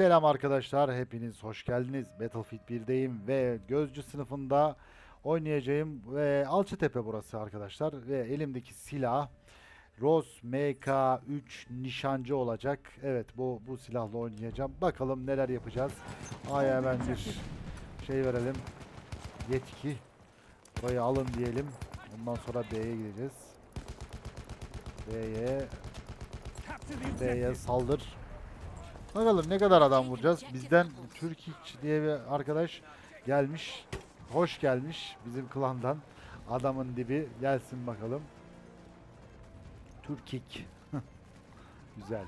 Selam arkadaşlar, hepiniz hoş geldiniz. Battlefield 1'deyim ve gözcü sınıfında oynayacağım ve Alçıtepe burası arkadaşlar ve elimdeki silah Rose MK3 nişancı olacak. Evet bu bu silahla oynayacağım. Bakalım neler yapacağız. A'ya hemen bir şey verelim. Yetki. Burayı alın diyelim. Ondan sonra B'ye gideceğiz. B'ye B'ye saldır. Bakalım ne kadar adam vuracağız. Bizden Türkiç diye bir arkadaş gelmiş. Hoş gelmiş bizim klandan. Adamın dibi gelsin bakalım. Türkik. Güzel.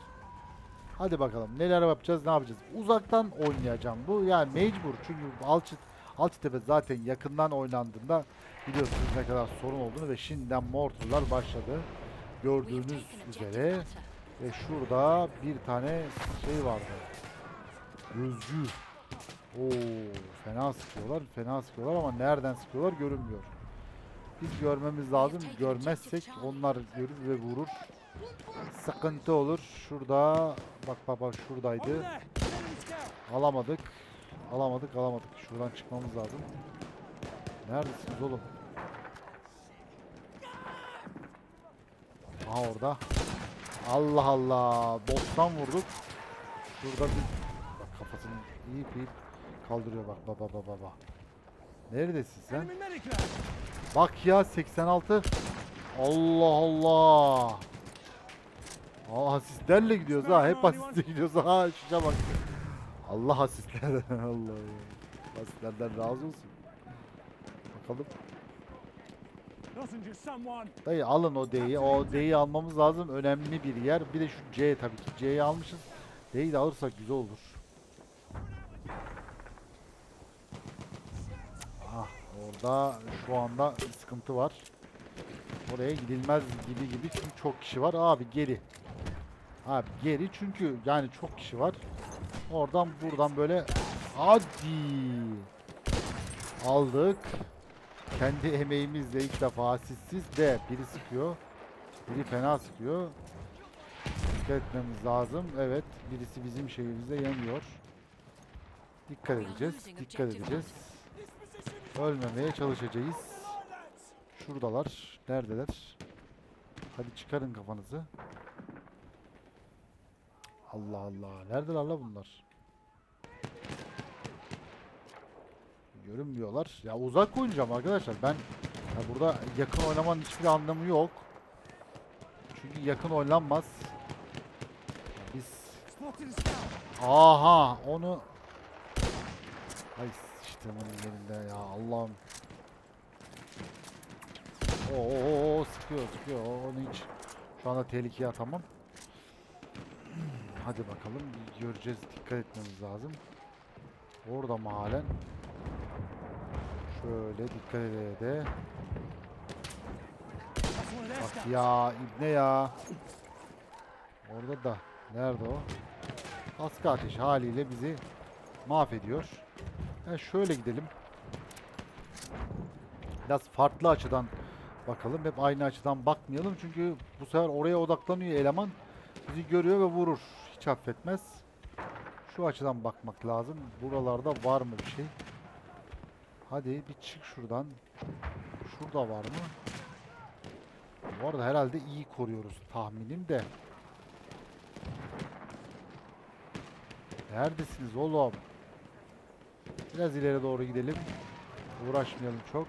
Hadi bakalım neler yapacağız ne yapacağız. Uzaktan oynayacağım. Bu yani mecbur çünkü Alçı Alçıtepe zaten yakından oynandığında biliyorsunuz ne kadar sorun olduğunu ve şimdiden mortarlar başladı. Gördüğünüz üzere ve şurada bir tane şey vardı. Gözcü. Oo, fena sıkıyorlar, fena sıkıyorlar ama nereden sıkıyorlar görünmüyor. Biz görmemiz lazım. Görmezsek onlar görür ve vurur. Sıkıntı olur. Şurada bak bak şuradaydı. Alamadık. Alamadık, alamadık. Şuradan çıkmamız lazım. Neredesiniz oğlum? Aha orada. Allah Allah. Bottan vurduk. Şurada bir bak kafasını iyi iyi kaldırıyor bak baba baba baba. Neredesin sen? Bak ya 86. Allah Allah. Aa asistlerle gidiyoruz ha. Hep asistle gidiyoruz ha. Şuna bak. Allah asistlerden Allah. Asistlerden razı olsun. Bakalım. Dayı alın o D'yi. O D'yi almamız lazım. Önemli bir yer. Bir de şu C tabii ki. C'yi almışız. D'yi de alırsak güzel olur. Ah orada şu anda sıkıntı var. Oraya gidilmez gibi gibi çünkü çok kişi var. Abi geri. Abi geri çünkü yani çok kişi var. Oradan buradan böyle hadi aldık. Kendi emeğimizle ilk defa asistsiz de biri sıkıyor. Biri fena sıkıyor. Dikkat etmemiz lazım. Evet birisi bizim şeyimizde yanıyor. Dikkat edeceğiz. Dikkat edeceğiz. Ölmemeye çalışacağız. Şuradalar. Neredeler? Hadi çıkarın kafanızı. Allah Allah. Neredeler la bunlar? Görünmüyorlar. Ya uzak oynayacağım arkadaşlar. Ben ya burada yakın oynamanın hiçbir anlamı yok. Çünkü yakın oynanmaz. Biz Aha onu Ay işte bunun yerinde ya Allah'ım. Oo sıkıyor sıkıyor onu hiç şu anda tehlikeye atamam. Hadi bakalım göreceğiz dikkat etmemiz lazım. Orada mı halen? Şöyle dikkat edeye de. Bak ya ibne ya. Orada da. Nerede o? Askı ateş haliyle bizi mahvediyor. Yani şöyle gidelim. Biraz farklı açıdan bakalım. Hep aynı açıdan bakmayalım. Çünkü bu sefer oraya odaklanıyor eleman. Bizi görüyor ve vurur. Hiç affetmez. Şu açıdan bakmak lazım. Buralarda var mı bir şey? Hadi bir çık şuradan. Şurada var mı? Bu arada herhalde iyi koruyoruz tahminim de. Neredesiniz oğlum? Biraz ileri doğru gidelim. Uğraşmayalım çok.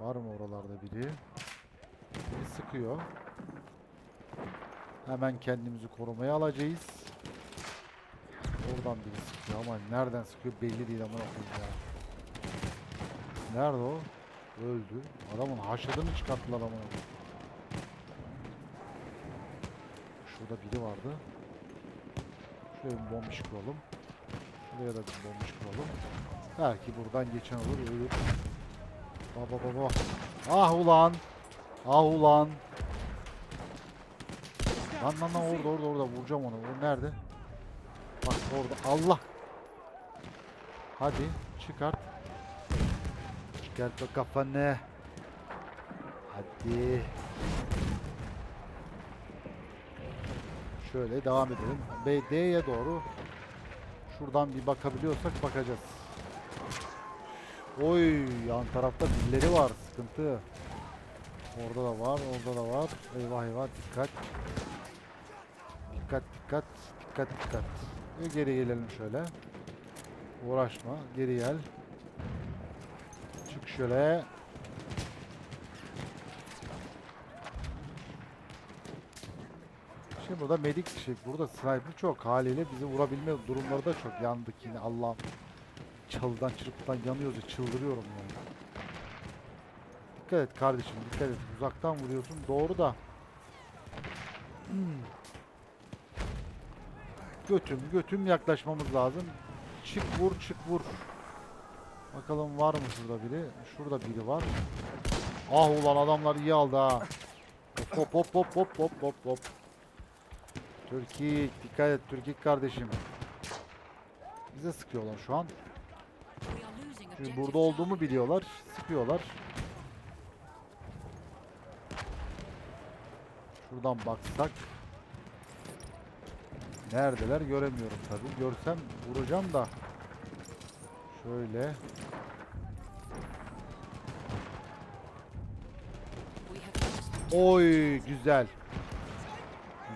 Var mı oralarda biri? Biri sıkıyor. Hemen kendimizi korumaya alacağız. Oradan biri sıkıyor ama nereden sıkıyor belli değil ama ya. Nerede o? Öldü. Adamın haşadını çıkarttılar ama. Şurada biri vardı. Şuraya bir bombiş kuralım. Şuraya da bir bombiş kuralım. Belki buradan geçen olur ölür. Baba baba. Ah ulan. Ah ulan. Lan lan lan orada orada orada vuracağım onu. O nerede? Bak orada. Allah. Hadi çıkart. Çıkart o kafanı. Hadi. Şöyle devam edelim. B, D'ye doğru. Şuradan bir bakabiliyorsak bakacağız. Oy yan tarafta birileri var. Sıkıntı. Orada da var, orada da var. Eyvah eyvah dikkat. Dikkat dikkat. Dikkat dikkat. Ve geri gelelim şöyle. Uğraşma. Geri gel. Çık şöyle. Şimdi burada medik şey, burada sniper çok haliyle bizi vurabilme durumları da çok. Yandık yine Allah'ım. Çalıdan çırpıdan yanıyoruz ya çıldırıyorum yani. Dikkat et kardeşim dikkat et. Uzaktan vuruyorsun doğru da. Hmm. Götüm götüm yaklaşmamız lazım. Çık vur çık vur. Bakalım var mı şurada biri? Şurada biri var. Ah ulan adamlar iyi aldı ha. Hop hop hop hop hop hop hop. Türkik dikkat et Türkik kardeşim. Bize sıkıyorlar şu an. Çünkü burada olduğumu biliyorlar. Sıkıyorlar. Şuradan baksak. Neredeler göremiyorum tabii. Görsem vuracağım da. Şöyle. Oy güzel.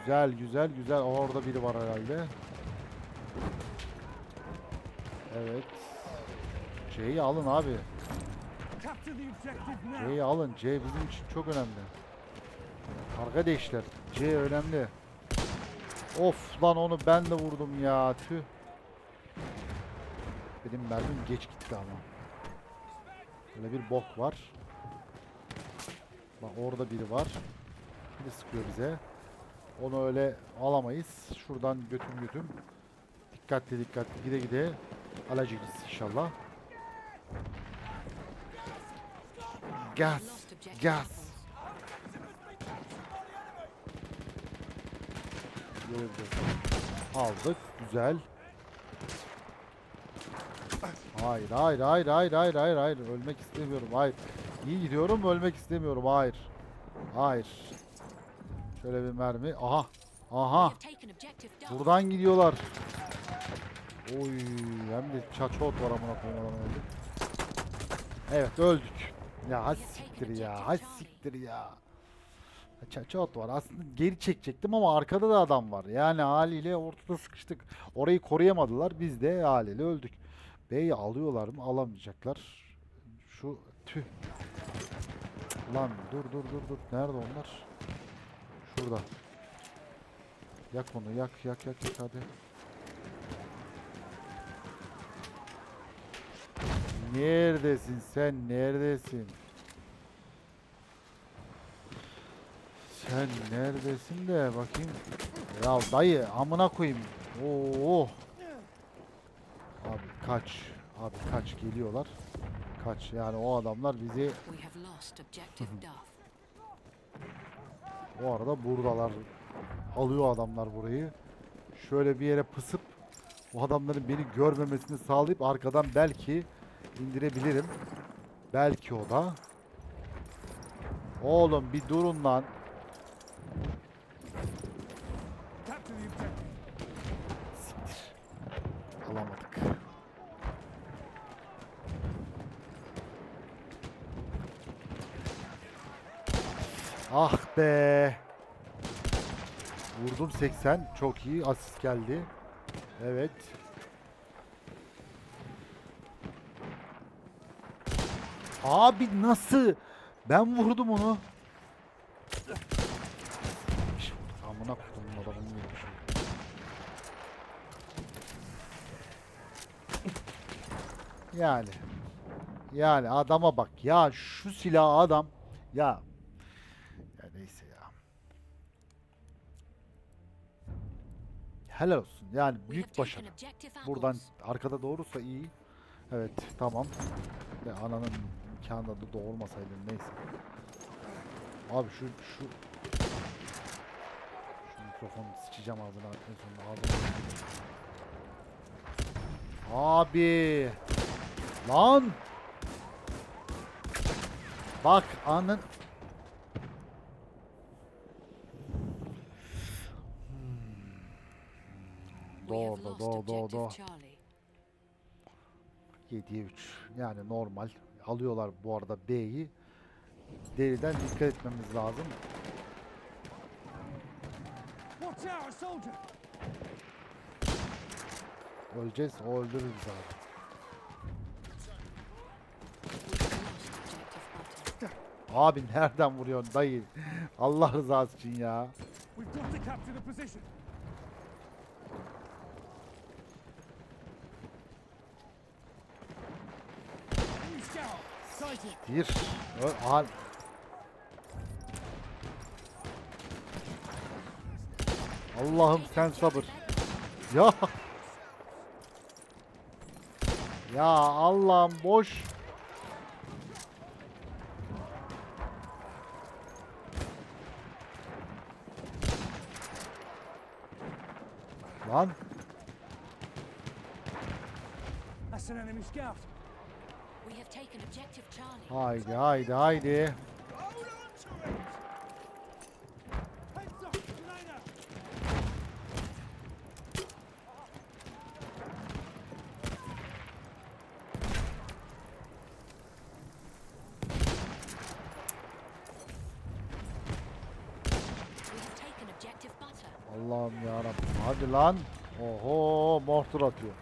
Güzel güzel güzel. Orada biri var herhalde. Evet. C'yi alın abi. C'yi alın. C bizim için çok önemli. Arkadaşlar C önemli. Of lan onu ben de vurdum ya. Tüh. Benim mermim geç gitti ama. Böyle bir bok var. Bak orada biri var. Biri sıkıyor bize. Onu öyle alamayız. Şuradan götüm götüm. Dikkatli dikkatli gide gide alacağız inşallah. Gaz. Gaz. Görebiliriz. Aldık. Güzel. Hayır, hayır, hayır, hayır, hayır, hayır, hayır. Ölmek istemiyorum. Hayır. İyi gidiyorum, ölmek istemiyorum. Hayır. Hayır. Şöyle bir mermi. Aha. Aha. Buradan gidiyorlar. Oy, hem de çaçot var amına öldü. Evet, öldük. Ya has siktir ya. Has siktir ya. Çaçot var. Aslında geri çekecektim ama arkada da adam var. Yani haliyle ortada sıkıştık. Orayı koruyamadılar. Biz de haliyle öldük. B'yi alıyorlar mı? Alamayacaklar. Şu tüh. Lan dur dur dur dur. Nerede onlar? Şurada. Yak onu yak yak yak yak hadi. Neredesin sen? Neredesin? Sen neredesin de bakayım. Ya dayı amına koyayım. Oo. Abi kaç. Abi kaç geliyorlar. Kaç. Yani o adamlar bizi o arada buradalar. Alıyor adamlar burayı. Şöyle bir yere pısıp o adamların beni görmemesini sağlayıp arkadan belki indirebilirim. Belki o da. Oğlum bir durun lan. Siktir. Alamadık. Ah be. Vurdum 80. Çok iyi. Asist geldi. Evet. Abi nasıl? Ben vurdum onu. Amına koydum adamını yemiş. Yani. Yani adama bak. Ya şu silah adam. Ya. Ya neyse ya. Helal olsun. Yani büyük başarı. Buradan arkada doğruysa iyi. Evet tamam. Ve ananın imkanında da doğurmasaydın neyse. Abi şu şu şu mikrofonu sıçacağım ağzına en sonunda ağzına. Abi. Lan. Bak anın do do do. Charlie. 7'ye 3. Yani normal. Alıyorlar bu arada B'yi. Deriden dikkat etmemiz lazım. Öleceğiz. O öldürür bizi abi. We have lost objective butter. Abi nereden vuruyorsun dayı? Allah rızası için ya. Bir. Aha. Allah'ım sen sabır. Ya. Ya Allah'ım boş. Lan That's an enemy scout. We have taken objective Charlie. haydi haydi haydi. Hold on to it! Heads up, grenade out! We have taken objective butter. Allah'ım ya Hadi lan. Oho mortar atıyor.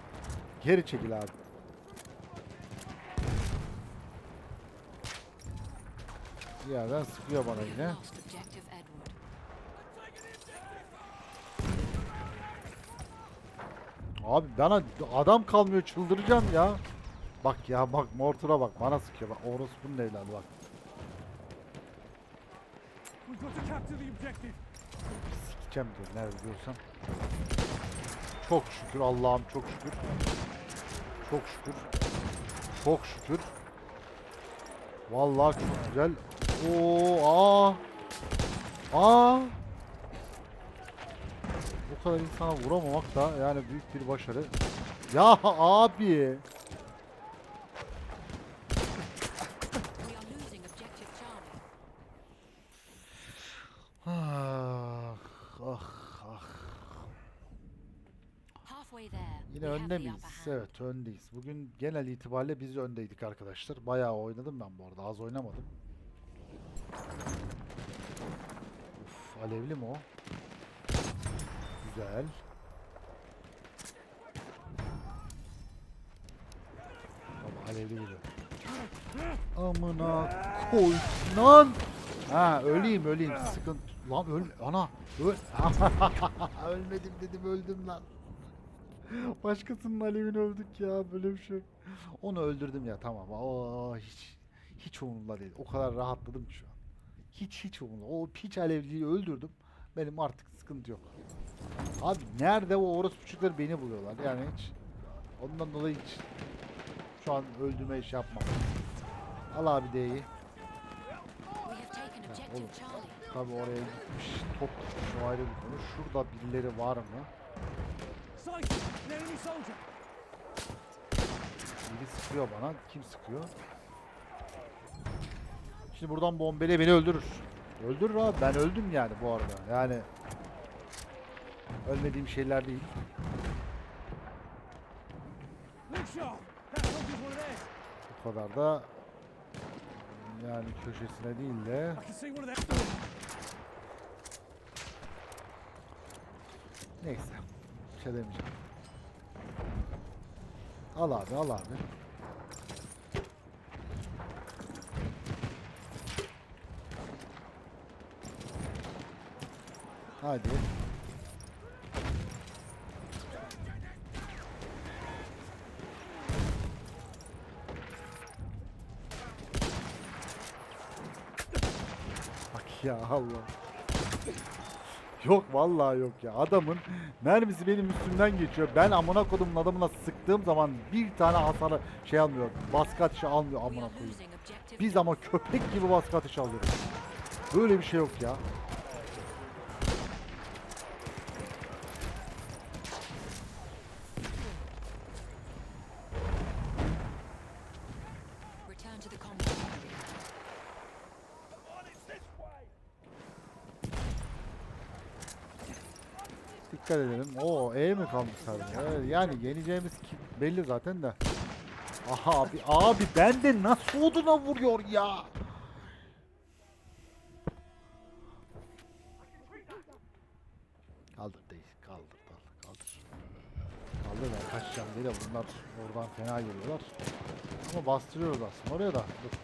Geri çekil abi. Bir yerden sıkıyor bana yine. Abi bana adam kalmıyor çıldıracağım ya. Bak ya bak mortura bak bana sıkıyor bak orospunun evladı bak. Sikeceğim diyor nerede diyorsam. Çok şükür Allah'ım çok şükür. Çok şükür. Çok şükür. Vallahi çok güzel. Oo aa. Aa. Bu kadar insana vuramamak da yani büyük bir başarı. Ya abi. Ah, ah, Yine önde miyiz? Evet öndeyiz. Bugün genel itibariyle biz öndeydik arkadaşlar. Bayağı oynadım ben bu arada. Az oynamadım. Uf, alevli mi o? Güzel. Baba alevli vuruyor. Amına koy lan. Ha öleyim öleyim sıkıntı. Lan öl ana öl. Ölmedim dedim öldüm lan. Başkasının alevini öldük ya böyle bir şey. Onu öldürdüm ya tamam. Aa, hiç hiç umurumda değil. O kadar rahatladım ki şu an. Hiç hiç umurumda. O piç alevliyi öldürdüm. Benim artık sıkıntı yok. Abi nerede o orospuçuklar beni buluyorlar yani hiç. Ondan dolayı hiç şu an öldüğüme iş yapmam. Al abi D'yi. Oğlum. Tabi oraya gitmiş. Top gitmiş o ayrı bir konu. Şurada birileri var mı? Biri sıkıyor bana. Kim sıkıyor? Şimdi buradan bombele beni öldürür. Öldürür abi. Ben öldüm yani bu arada. Yani ölmediğim şeyler değil. Bu kadar da yani köşesine değil de neyse. Bir şey demeyeceğim. Al abi al abi. Hadi. Bak ya Allah. Yok vallahi yok ya. Adamın mermisi benim üstümden geçiyor. Ben amına kodumun adamına sıktığım zaman bir tane hasarı şey almıyor. Baskı atışı almıyor amına objective Biz ama köpek gibi baskı atışı alıyoruz. Böyle bir şey yok ya. Dikkat edelim. Oo E mi kalmış? Evet, yani yeneceğimiz belli zaten de. Aha abi abi bende nasıl oduna vuruyor ya? Kaldır değil. Kaldır kaldır kaldır. Kaldır ben kaçacağım diye de bunlar oradan fena geliyorlar. Ama bastırıyoruz aslında oraya da. Dur.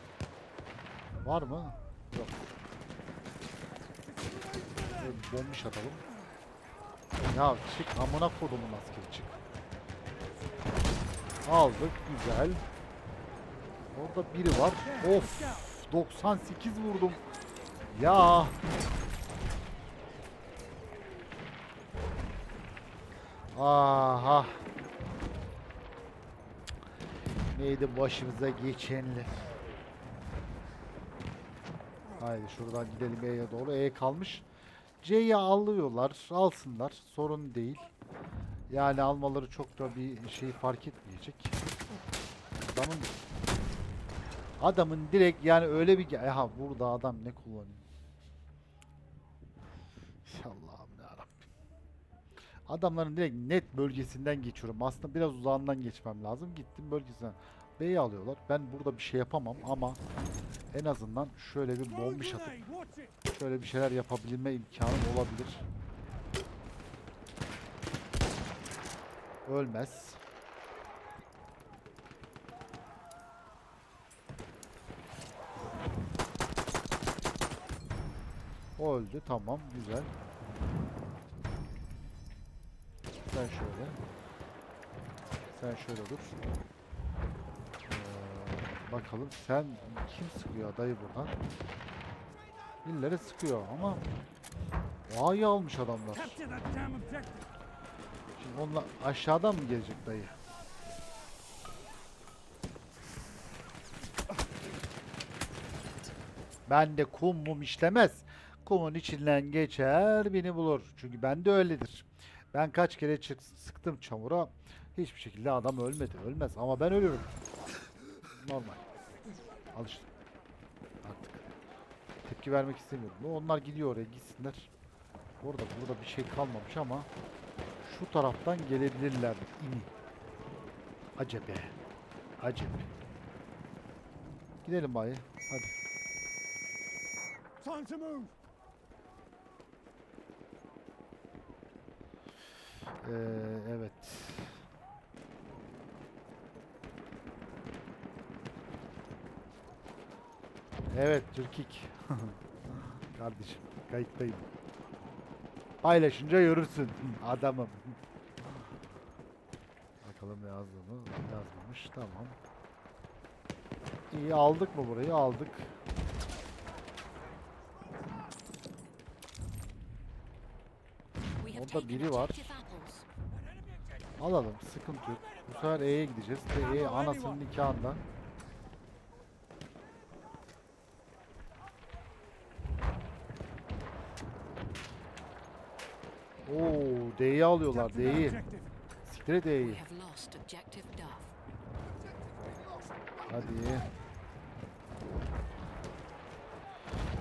Var mı? Yok. Bombiş atalım. Ya çık amına kodumun askeri çık. Aldık güzel. Orada biri var. Of 98 vurdum. Ya. Aha. Neydi başımıza geçenler. Haydi şuradan gidelim E'ye doğru. E kalmış. C'yi alıyorlar. Alsınlar. Sorun değil. Yani almaları çok da bir şey fark etmeyecek. Adamın Adamın direkt yani öyle bir Aha burada adam ne kullanıyor? Allah'ım yarabbim. Adamların direkt net bölgesinden geçiyorum. Aslında biraz uzağından geçmem lazım. Gittim bölgesinden. B'yi alıyorlar. Ben burada bir şey yapamam ama en azından şöyle bir bombiş atıp şöyle bir şeyler yapabilme imkanım olabilir. Ölmez. O öldü. Tamam. Güzel. Sen şöyle. Sen şöyle dur. Bakalım sen kim sıkıyor dayı buradan? Birileri sıkıyor ama A'yı almış adamlar. Şimdi onlar aşağıdan mı gelecek dayı? Ben de kum mum işlemez. Kumun içinden geçer beni bulur. Çünkü ben de öyledir. Ben kaç kere çık sıktım çamura. Hiçbir şekilde adam ölmedi. Ölmez ama ben ölürüm. Normal. Alıştım. Artık. Tepki vermek istemiyorum. Onlar gidiyor oraya gitsinler. Orada burada bir şey kalmamış ama şu taraftan gelebilirler ini. Acebe. Acebe. Gidelim bayı. Hadi. Time to move. Ee, evet. Evet Türkik. Kardeşim kayıttayım. Paylaşınca görürsün adamım. Bakalım yazdı mı? Yazmamış. Tamam. İyi aldık mı burayı? Aldık. Orada biri var. Alalım. Sıkıntı yok. Bu sefer E'ye gideceğiz. Ve E anasının nikahında. Oo, D'yi alıyorlar. D'yi. Siktir D'yi. Hadi.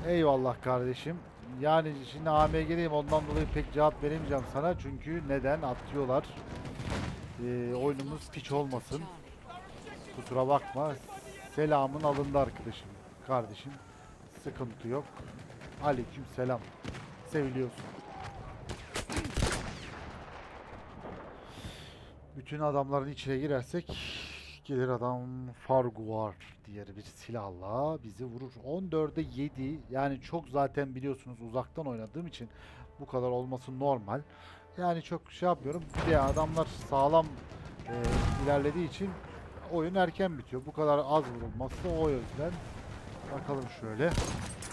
Eyvallah kardeşim. Yani şimdi AMG'deyim ondan dolayı pek cevap veremeyeceğim sana. Çünkü neden? Atıyorlar. Ee, oyunumuz piç olmasın. Kusura bakma. Selamın alındı arkadaşım. Kardeşim. Sıkıntı yok. Aleyküm selam. Seviliyorsun. Bütün adamların içine girersek gelir adam Farguar diğer bir silahla bizi vurur. 14'e 7 yani çok zaten biliyorsunuz uzaktan oynadığım için bu kadar olması normal. Yani çok şey yapmıyorum. Bir de adamlar sağlam e, ilerlediği için oyun erken bitiyor. Bu kadar az vurulması o yüzden. Bakalım şöyle.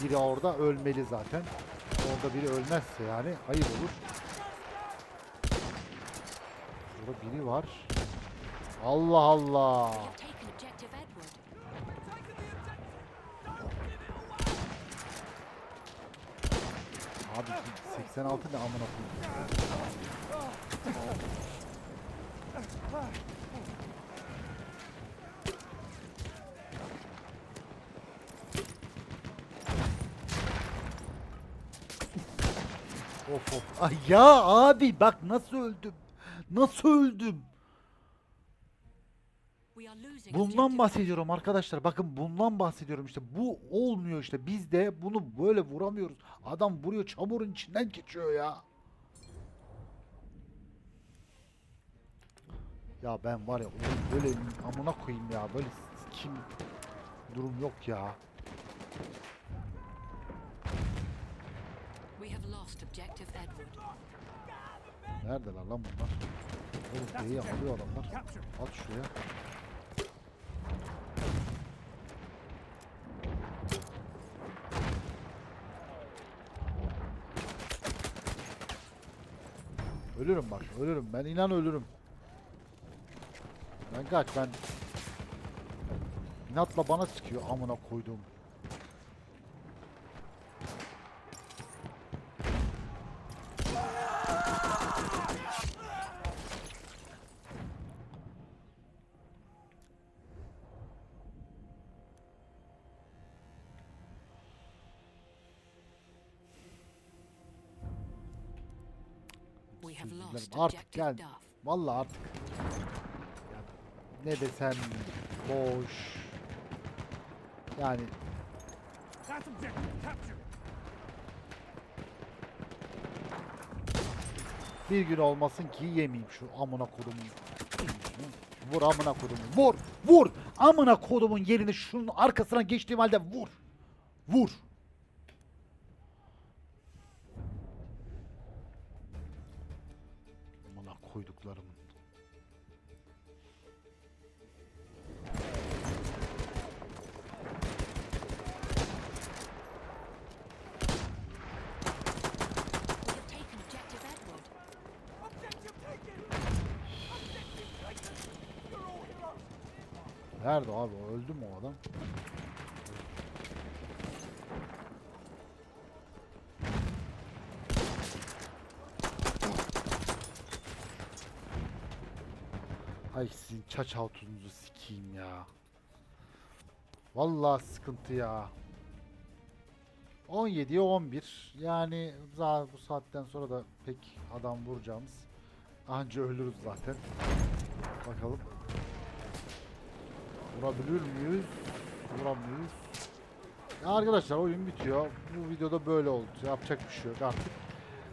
Biri orada ölmeli zaten. Orada biri ölmezse yani ayıp olur. Burada biri var. Allah Allah. Abi 86 ne amına koyayım. Of of. Ay ya abi bak nasıl öldüm. Nasıl öldüm? Bundan bahsediyorum arkadaşlar. Bakın bundan bahsediyorum işte. Bu olmuyor işte. Biz de bunu böyle vuramıyoruz. Adam vuruyor çamurun içinden geçiyor ya. Ya ben var ya böyle amına koyayım ya. Böyle kim durum yok ya. We have lost objective Edward. Neredeler lan bunlar? Oğlum B'yi alıyor adamlar. At şuraya. Ölürüm bak, ölürüm. Ben inan ölürüm. Ben kaç, ben... İnatla bana sıkıyor amına koyduğum. Dilerim. Artık gel. Vallahi artık. Ya, ne desem boş. Yani bir gün olmasın ki yemeyeyim şu amına kodumun. Vur amına kodumun. Vur! Vur! Amına kodumun yerini şunun arkasına geçtiğim halde vur. Vur. Nerede abi? Öldü mü o adam? Ay sizin çaç hatunuzu sikeyim ya. Vallahi sıkıntı ya. 17'ye 11. Yani daha bu saatten sonra da pek adam vuracağımız. Anca ölürüz zaten. Bakalım. Vurabilir miyiz? Vuramıyoruz. Arkadaşlar oyun bitiyor. Bu videoda böyle oldu. Yapacak bir şey yok artık.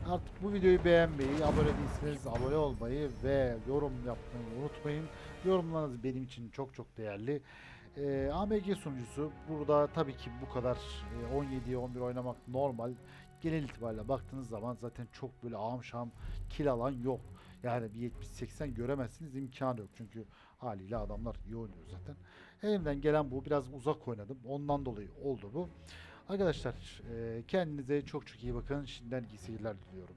Artık bu videoyu beğenmeyi, abone değilseniz abone olmayı ve yorum yapmayı unutmayın. Yorumlarınız benim için çok çok değerli. Ee, AMG sunucusu burada tabii ki bu kadar e, 17'ye 11 oynamak normal. Genel itibariyle baktığınız zaman zaten çok böyle ağam şam kill alan yok. Yani bir 70-80 göremezsiniz imkanı yok. Çünkü haliyle adamlar iyi oynuyor zaten. Elimden gelen bu. Biraz uzak oynadım. Ondan dolayı oldu bu. Arkadaşlar e, kendinize çok çok iyi bakın. Şimdiden iyi seyirler diliyorum.